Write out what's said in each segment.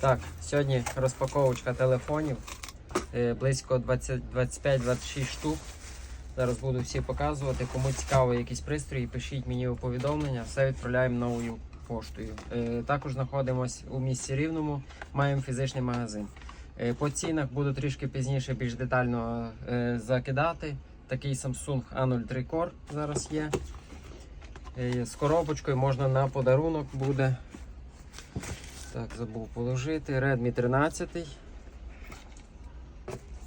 Так, сьогодні розпаковочка телефонів. Е, Близько 25-26 штук. Зараз буду всі показувати. Кому цікаво якісь пристрої, пишіть мені у повідомлення, все відправляємо новою поштою. Е, Також знаходимося у місті Рівному, маємо фізичний магазин. Е, По цінах буду трішки пізніше більш детально закидати. Такий Samsung A03 Core зараз є. З коробочкою можна на подарунок буде. Так, забув положити. Redmi 13.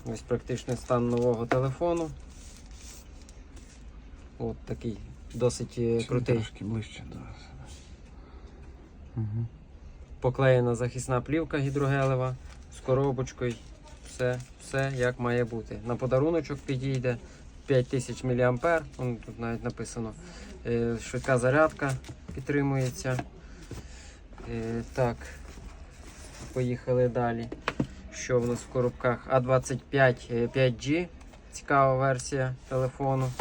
Ось практично стан нового телефону. От такий досить е, крутий. Трошки ближче до вас. Угу. Поклеєна захисна плівка гідрогелева з коробочкою. Все, все як має бути. На подаруночок підійде 5000 мА. Тут навіть написано. Е, Швидка зарядка підтримується. Е, Так, поїхали далі. Що в нас в коробках? А25 е, 5G. Цікава версія телефону.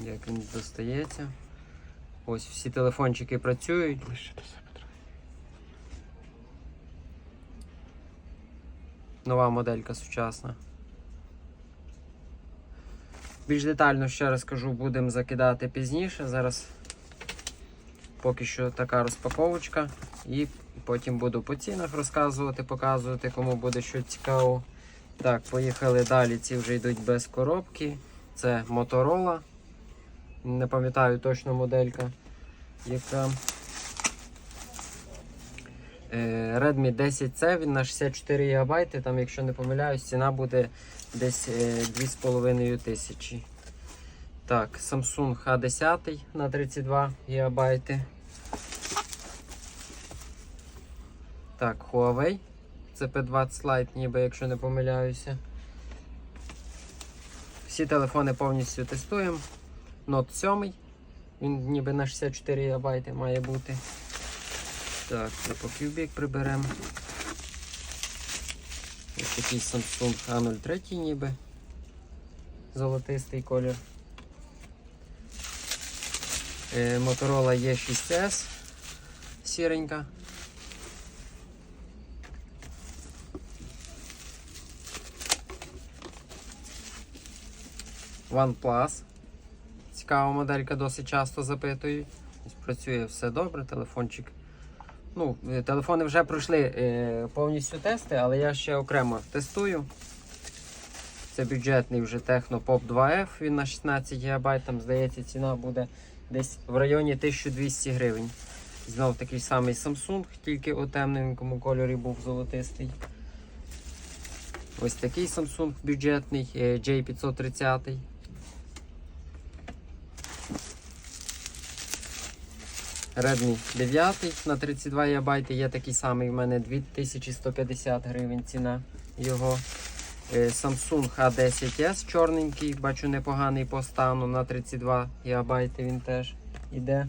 Як він достається. Ось всі телефончики працюють. Нова моделька сучасна. Більш детально ще раз кажу, будемо закидати пізніше. Зараз поки що така розпаковочка. І потім буду по цінах розказувати, показувати, кому буде що цікаво. Так, поїхали далі. Ці вже йдуть без коробки. Це Motorola. Не пам'ятаю точно моделька, яка. Е, Redmi 10C, він на 64 ГБ, там, якщо не помиляюсь, ціна буде десь е, 2,5 тисячі. Так, Samsung A10 на 32 ГБ. Так, Huawei. Це P20 Lite, ніби якщо не помиляюся. Всі телефони повністю тестуємо. Note 7. Він ніби на 64 ГБ має бути. Так, по приберемо. Ось такий Samsung A03 ніби. Золотистий колір. Motorola E6S сіренька. OnePlus. Цікава моделька, досить часто запитують. Ось Працює все добре, телефончик. Ну, е, телефони вже пройшли е, повністю тести, але я ще окремо тестую. Це бюджетний вже Pop 2F, він на 16 ГБ, там здається ціна буде десь в районі 1200 гривень. Знов такий самий Samsung, тільки у темненькому кольорі був золотистий. Ось такий Samsung бюджетний е, J530. Redmi 9 на 32 ГБ є такий самий, в мене 2150 гривень ціна його. Е, Samsung A10s чорненький, бачу непоганий по стану на 32 ГБ він теж іде.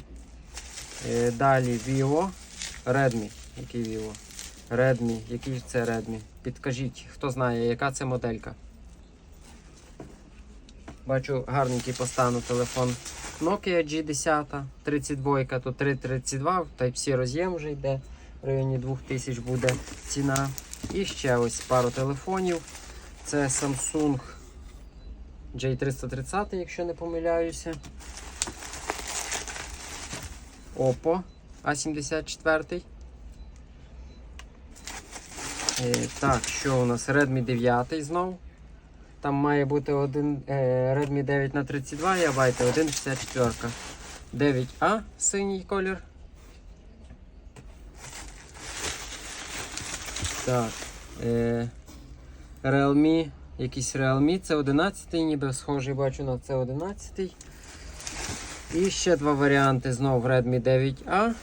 Е, Далі Vivo, Redmi. Який Vivo? Redmi, який це Redmi? Підкажіть, хто знає, яка це моделька. Бачу гарненький по стану телефон. Nokia G10, 32, тут 332, Type-C роз'єм вже йде, в районі 2000 буде ціна. І ще ось пару телефонів. Це Samsung J330, якщо не помиляюся. Oppo A74. Е, так, що у нас? Redmi 9 знов. Там має бути один е, Redmi 9 на 32 ГБ, один 64. 9А синій колір. Так. Е, Realme, якийсь Realme, це 11 ніби схожий бачу на це 11 І ще два варіанти знову Redmi 9A.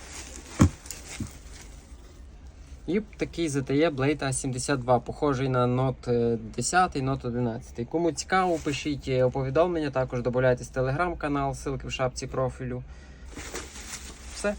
І такий ZTE Blade A72, похожий на Note 10, Note 11. Кому цікаво, пишіть оповідомлення, повідомлення, також додайтесь телеграм-канал, ссылки в шапці профілю. Все.